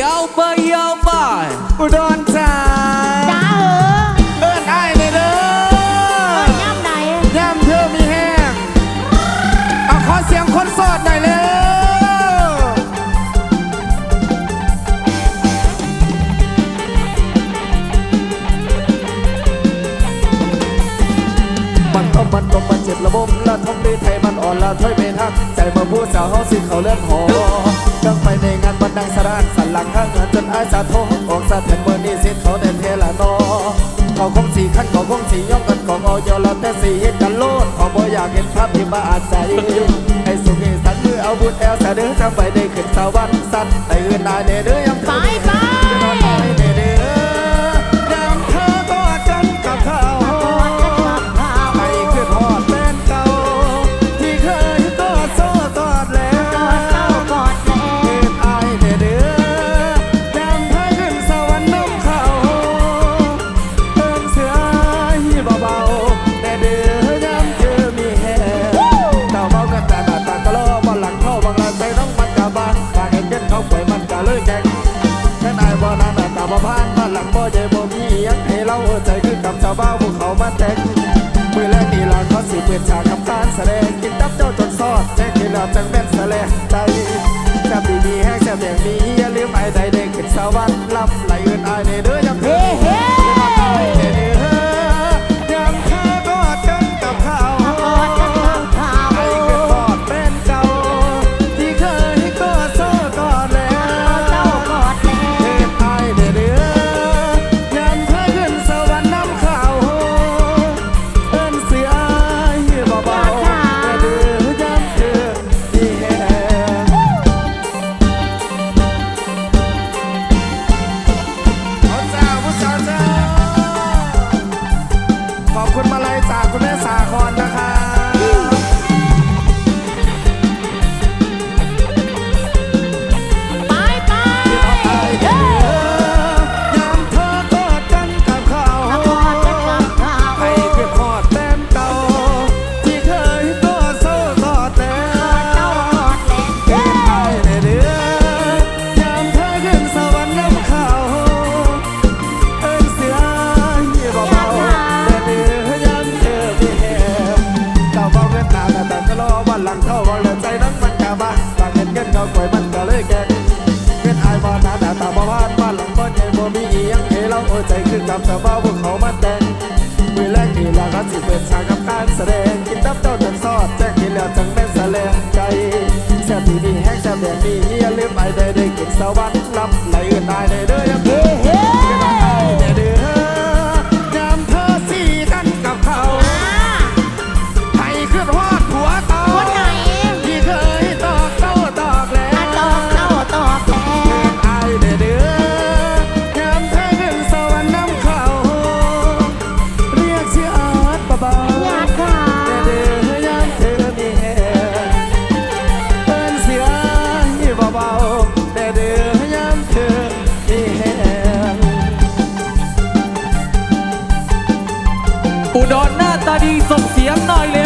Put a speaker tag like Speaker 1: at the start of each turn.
Speaker 1: ยวไปเยวไป
Speaker 2: อุดรจ้า
Speaker 3: จ้าเออ
Speaker 2: เอิ้นอ้ายเลยเด้อย่ำ
Speaker 3: ไหน
Speaker 2: ย่ำเธอมีแห้งเอาขอเสียงคนโสดหน่อยเร็วมันก็มันก็มันเจ็บระบมละทมดีไทยมันอ่อนละถ้อยไม่ทัก ใจมาพูดสาวเฮาสิเขาเลื่อนหอ หลังข้างเงินจนอายสาโทออกสะเทือนเมื่อนี้สิเขาแต่เทละนอเขาคงสีขั้นเขาคงสีย่องกันของเอายาเราแต่สีเฮ็ดกันโลดเขาบ่อยากเห็นภาพที่มาอาศัยให้สุขีสันมือเอาบุญแอลสะเดือจำไปได้ขึ้นสวรรค์สัตว์แต่อื่นนายเด้อเด้อยัง ห้เราเอาใจคือกับชาวบ้านพวกเขามาแต่งมือแรกนี่ลานเขาสิเปิดฉากกับการแสดงกินตับเจ้าจนซอดแจ้งกินแล้วจังแม่นแสลงใจแซ่บดีมีแห้งแซ่บอย่างนี้อย่าลืมไอ้ใดเด็กขึ้นสวรรค์ ขาป่วยมันก็
Speaker 3: เล
Speaker 2: ยแก่เป็นอายบ่หนาแต่ตาบ่พานบ้านหลังบ่ใหญ่บ่มีอีหยังให้เราเอาใจขึ้นกับชาวบ้าพวกเขามาแต่งมือแรกนี่ล่ะก็สิเปิดฉากกับการแสดงกินตับเจ้าจนซอดแจ้งกินแล้วจังแม่นแสลงใจแซ่บดีมีแห้งแซ่บแบบนี้อย่าลืมไอ้ได้ได้กินสวรรค์
Speaker 1: อุดรหน้าตาดีส่งเสียงหน่อยเลย